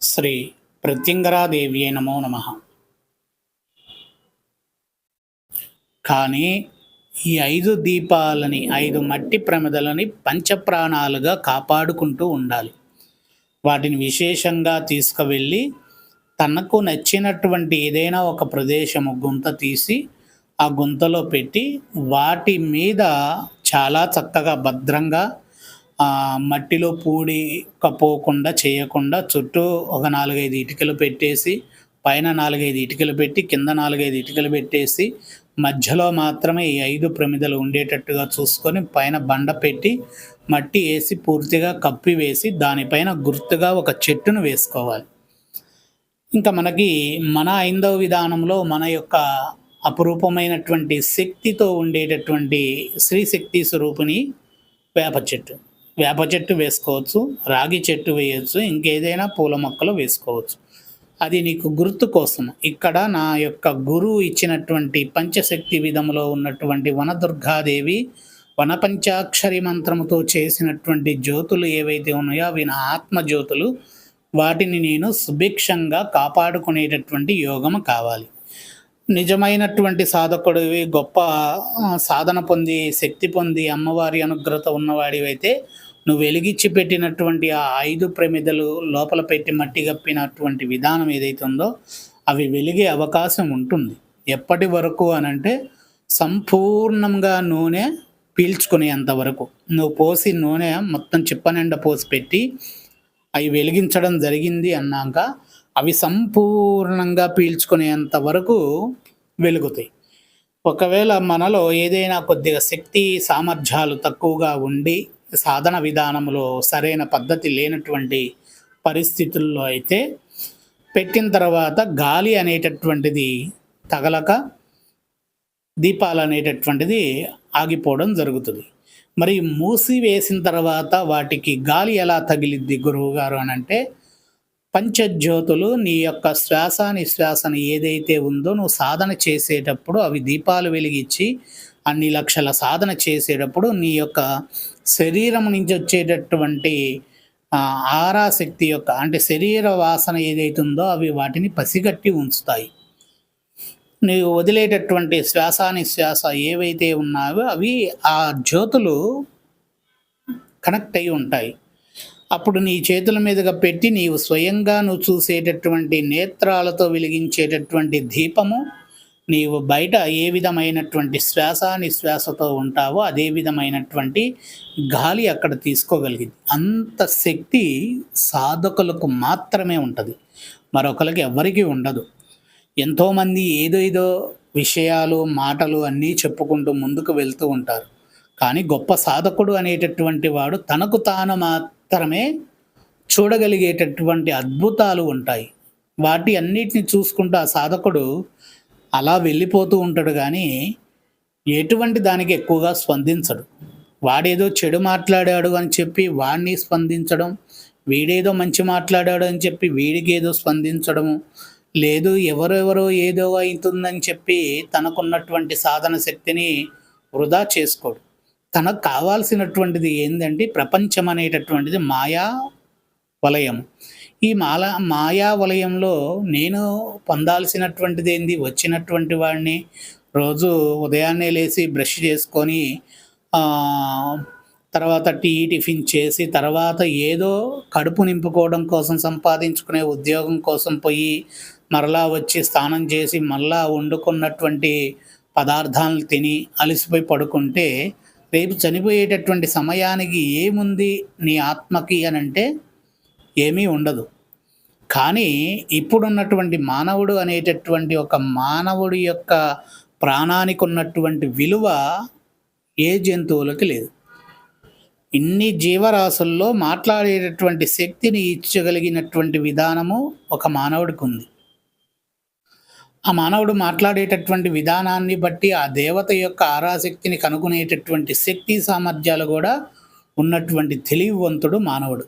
శ్రీ ప్రత్యంగరాదేవ్యే నమో నమ. కానీ ఈ ఐదు దీపాలని ఐదు మట్టి ప్రమిదలని పంచప్రాణాలుగా కాపాడుకుంటూ ఉండాలి. వాటిని విశేషంగా తీసుకువెళ్ళి తనకు నచ్చినటువంటి ఏదైనా ఒక ప్రదేశము గుంత తీసి ఆ గుంతలో పెట్టి వాటి మీద చాలా చక్కగా భద్రంగా మట్టిలో పూడికపోకుండా చేయకుండా చుట్టూ ఒక నాలుగైదు ఇటుకలు పెట్టేసి పైన నాలుగైదు ఇటుకలు పెట్టి కింద నాలుగైదు ఇటుకలు పెట్టేసి మధ్యలో మాత్రమే ఈ ఐదు ప్రమిదలు ఉండేటట్టుగా చూసుకొని పైన బండ పెట్టి మట్టి వేసి పూర్తిగా కప్పి వేసి దానిపైన గుర్తుగా ఒక చెట్టును వేసుకోవాలి. ఇంకా మనకి మన ఐందవ విధానంలో మన యొక్క అపురూపమైనటువంటి శక్తితో ఉండేటటువంటి శ్రీశక్తి స్వరూపిణి వేప చెట్టు. వేప చెట్టు వేసుకోవచ్చు రాగి చెట్టు వేయచ్చు ఇంకేదైనా పూల మొక్కలు వేసుకోవచ్చు. అది నీకు గుర్తు కోసం. ఇక్కడ నా యొక్క గురువు ఇచ్చినటువంటి పంచశక్తి విధములో ఉన్నటువంటి వనదుర్గాదేవి వనపంచాక్షరి మంత్రముతో చేసినటువంటి జ్యోతులు ఏవైతే ఉన్నాయో అవి నా ఆత్మజ్యోతులు. వాటిని నేను సుభిక్షంగా కాపాడుకునేటటువంటి యోగము కావాలి. నిజమైనటువంటి సాధకుడివి గొప్ప సాధన పొంది శక్తి పొంది అమ్మవారి అనుగ్రత ఉన్నవాడివైతే నువ్వు వెలిగించి పెట్టినటువంటి ఆ ఐదు ప్రమిదలు లోపల పెట్టి మట్టి కప్పినటువంటి విధానం ఏదైతే ఉందో అవి వెలిగే అవకాశం ఉంటుంది. ఎప్పటి వరకు అనంటే సంపూర్ణంగా నూనె పీల్చుకునేంత వరకు. నువ్వు పోసి నూనె మొత్తం చిప్పనిండ పోసి పెట్టి అవి వెలిగించడం జరిగింది అన్నాక అవి సంపూర్ణంగా పీల్చుకునేంత వరకు వెలుగుతాయి. ఒకవేళ మనలో ఏదైనా కొద్దిగా శక్తి సామర్థ్యాలు తక్కువగా ఉండి సాధన విధానంలో సరైన పద్ధతి లేనటువంటి పరిస్థితుల్లో అయితే పెట్టిన తర్వాత గాలి అనేటటువంటిది తగలక దీపాలు అనేటటువంటిది ఆగిపోవడం జరుగుతుంది. మరి మూసి వేసిన తర్వాత వాటికి గాలి ఎలా తగిలిద్ది గురువుగారు అని అంటే పంచజ్యోతులు నీ యొక్క శ్వాస నిశ్వాసను ఏదైతే ఉందో నువ్వు సాధన చేసేటప్పుడు అవి దీపాలు వెలిగించి అన్ని లక్షల సాధన చేసేటప్పుడు నీ యొక్క శరీరం నుంచి వచ్చేటటువంటి ఆరాశక్తి యొక్క అంటే శరీర వాసన ఏదైతే ఉందో అవి వాటిని పసిగట్టి ఉంచుతాయి. నీవు వదిలేటటువంటి శ్వాసానిశ్వాస ఏవైతే ఉన్నావో అవి ఆ జ్యోతులు కనెక్ట్ అయి ఉంటాయి. అప్పుడు నీ చేతుల మీదుగా పెట్టి నీవు స్వయంగా నువ్వు చూసేటటువంటి నేత్రాలతో వెలిగించేటటువంటి దీపము నీవు బయట ఏ విధమైనటువంటి శ్వాస నిశ్వాసతో ఉంటావో అదే విధమైనటువంటి గాలి అక్కడ తీసుకోగలిగింది. అంత శక్తి సాధకులకు మాత్రమే ఉంటుంది. మరొకరికి ఎవరికీ ఉండదు. ఎంతోమంది ఏదో ఏదో విషయాలు మాటలు అన్నీ చెప్పుకుంటూ ముందుకు వెళ్తూ ఉంటారు. కానీ గొప్ప సాధకుడు అనేటటువంటి వాడు తనకు తాను మాత్రమే చూడగలిగేటటువంటి అద్భుతాలు ఉంటాయి. వాటి అన్నిటిని చూసుకుంటూ ఆ సాధకుడు అలా వెళ్ళిపోతూ ఉంటాడు కానీ ఎటువంటి దానికి ఎక్కువగా స్పందించడు. వాడేదో చెడు మాట్లాడాడు అని చెప్పి వాడిని స్పందించడం వీడేదో మంచి మాట్లాడాడు అని చెప్పి వీడికి ఏదో స్పందించడము లేదు ఎవరెవరో ఏదో అవుతుందని చెప్పి తనకున్నటువంటి సాధన శక్తిని వృధా చేసుకోడు. తనకు కావాల్సినటువంటిది ఏంటంటే ప్రపంచం అనేటటువంటిది మాయా వలయం ఈ మాల మాయా వలయంలో నేను పొందాల్సినటువంటిది ఏంది వచ్చినటువంటి వాడిని రోజు ఉదయాన్నే లేచి బ్రష్ చేసుకొని తర్వాత టీ టిఫిన్ చేసి తర్వాత ఏదో కడుపు నింపుకోవడం కోసం సంపాదించుకునే ఉద్యోగం కోసం పోయి మరలా వచ్చి స్నానం చేసి మళ్ళా వండుకున్నటువంటి పదార్థాలను తిని అలసిపోయి పడుకుంటే రేపు చనిపోయేటటువంటి సమయానికి ఏముంది నీ ఆత్మకి అని అంటే ఏమీ ఉండదు. కానీ ఇప్పుడున్నటువంటి మానవుడు అనేటటువంటి ఒక మానవుడి యొక్క ప్రాణానికి ఉన్నటువంటి విలువ ఏ జంతువులకి లేదు. ఇన్ని జీవరాశుల్లో మాట్లాడేటటువంటి శక్తిని ఇచ్చగలిగినటువంటి విధానము ఒక మానవుడికి ఉంది. ఆ మానవుడు మాట్లాడేటటువంటి విధానాన్ని బట్టి ఆ దేవత యొక్క ఆరాశక్తిని కనుగొనేటటువంటి శక్తి సామర్థ్యాలు కూడా ఉన్నటువంటి తెలివివంతుడు మానవుడు.